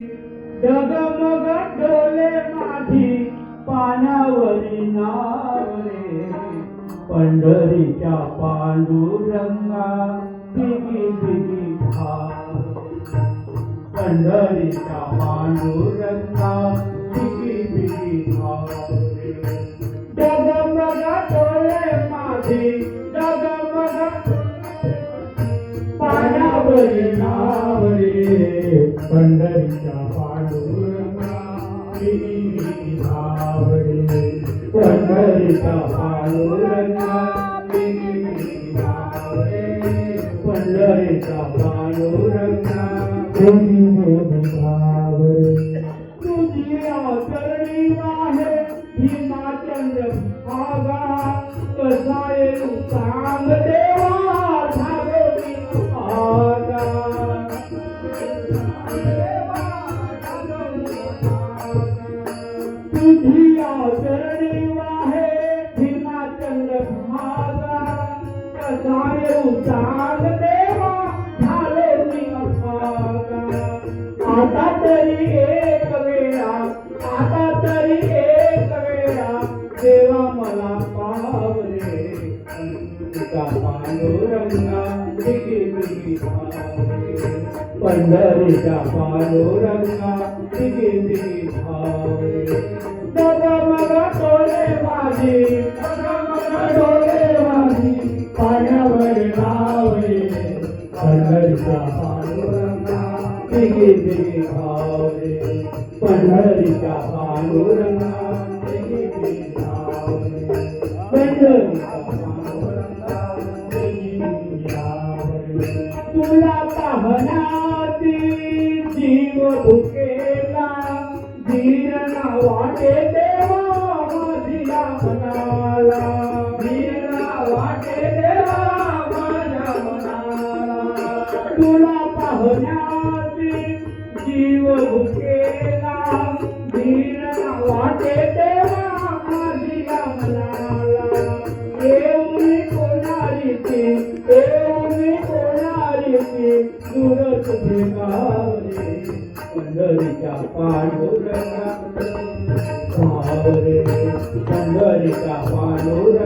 डगमग डोले माझी पानावरी नावरे पंढरीच्या पांडुरंगा बिगी बिगी भाव पंढरीच्या पांडुरंगा बिगी बिगी भाव डगमग डोले माझी डगमग पानावरी नावरे पंढरीच्या पांडुरंगा बिगी भावरे पंढरीच्या पांडुरंगा बिगी भावरे पंढरीच्या पांडुरंगा बिगी भावरे तुझी चरणी आहे हिमाचंद्र भागा कसा कसा देवा झाले मी आता तरी एक वेळा आता तरी एक वेळा देवा मला पावरे पांडुरंगा पंढरीचा पांडुरंगा दिगी दिगी भावरे डगमग डोले माझी. मग डोले पांडुरंगा दिगी दिगी भावरे पंढरीचा पांडुरंगा पंढरीचा पांडुरंगा तुला जीव भुकेला धीर ना वाटे देवा. तुला पाहण्याची जीव भुकेला धीर ना वाटे देवा माझ्या मनाला येऊन कोणारीची येऊन कोणारीची दूरच भेगावरे पंढरीच्या पांडुरंगा भावरे पंढरीच्या पांडुरंगा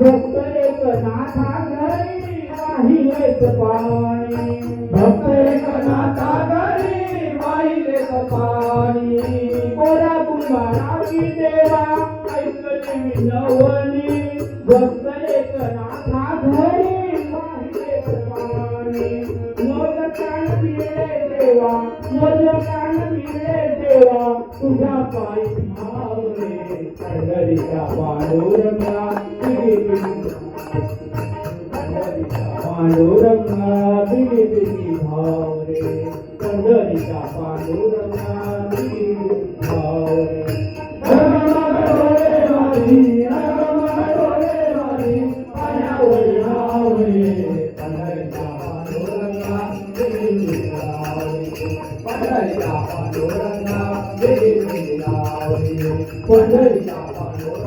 भक्त एक नाथा घरी वाहिलेच पाणी. भक्त एक नाथा घरी वाहिलेच पाणी. गोऱ्या कुंभाराची देवा ऐकली नवनी. भक्त एक नाथा घरी वाहिलेच पाणी. मोज कान पिळे देवा मोज कान पिळे देवा. तुझ्या पायी भावरे पंढरीचा पांडुरंगा बिगी बिगी पंढरीचा पांडुरंगा दिली दिली भावरे पंढरीचा पांडुरंगा दिली पंढरीचा पांडुरंगा